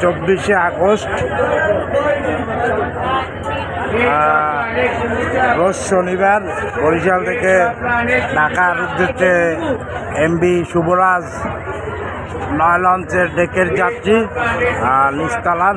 চব্বিশে আগস্ট। রোজ শনিবার বরিশাল থেকে ঢাকার উদ্দেশ্যে এমবি শুভরাজ নয় লঞ্চের ডেকের যাত্রী আর নিস্তালার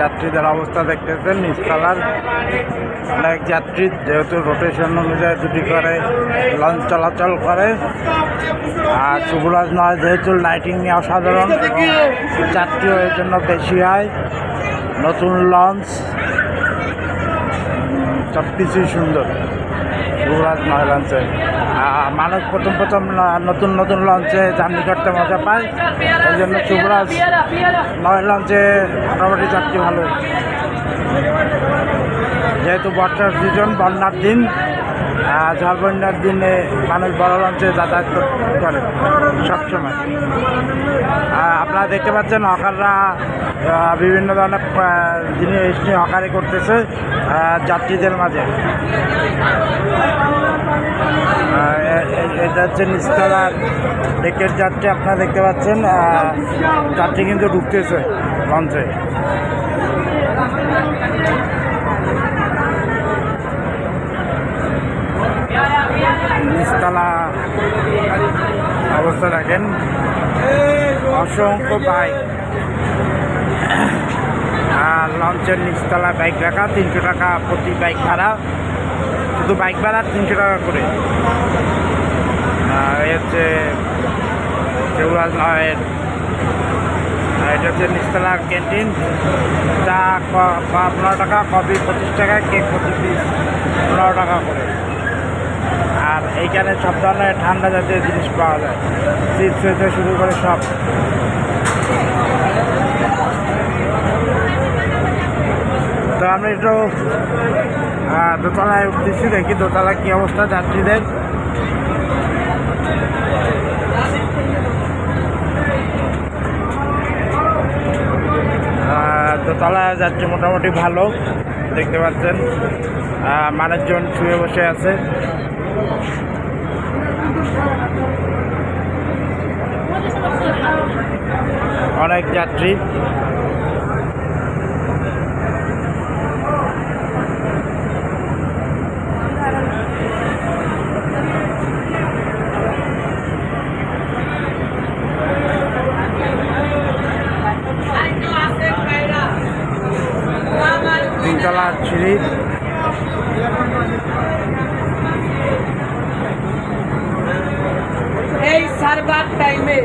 যাত্রীদের অবস্থা দেখতেছেন নিচতলার অনেক যাত্রী যেহেতু রোটেশন অনুযায়ী দুটি করে লঞ্চ চলাচল করে। আর শুভরাজ নয়, যেহেতু লাইটিং নিয়ে অসাধারণ যাত্রী যাত্রীও এর জন্য বেশি হয়। নতুন লঞ্চ সব সুন্দর। যুবরাজ লঞ্চে মানুষ প্রথম প্রথম নতুন নতুন লঞ্চে জার্নি করতে মজা পায়। এই জন্য যুবরাজ নয় লঞ্চে মোটামুটি যাত্রী ভালো যেহেতু বর্ষার সিজন বন্যার দিন ঝড় বন্যার দিনে মানুষ বড় লঞ্চে যাতায়াত কর- সবসময়। আপনারা দেখতে পাচ্ছেন হকাররা বিভিন্ন ধরনের জিনিস নিয়ে হকারি করতেছে যাত্রীদের মাঝে। এটা হচ্ছে নিচতলার ডেকের যাত্রী, আপনারা দেখতে পাচ্ছেন যাত্রী কিন্তু ঢুকতেছে লঞ্চে নিচতলা অবস্থা দেখেন অসংখ্য বাইক আর লঞ্চের নিচতলা বাইক রাখা, তিনশো টাকা প্রতি বাইক ভাড়া। শুধু বাইক ভাড়া, তিনশো টাকা করে। আর এই হচ্ছে শিবরাজ নয়ের এটা হচ্ছে নিচতলা ক্যান্টিন চা পনেরো টাকা কফি পঁচিশ টাকা কেক পঁচিশ পিস পনেরো টাকা করে। আর এইখানে সব ধরনের ঠান্ডা জাতীয় জিনিস পাওয়া যায়। চিপস হইতে শুরু করে সব। তো আমরা একটু দোতলায় উঠতেছি দেখি দোতলা কি অবস্থা যাত্রীদের। দোতলা যাত্রী মোটামুটি ভালো, দেখতে পাচ্ছেন। মানুষজন শুয়ে বসে আছে। অনেক যাত্রী তিনতলা সিঁড়ি এই সারবার টাইমে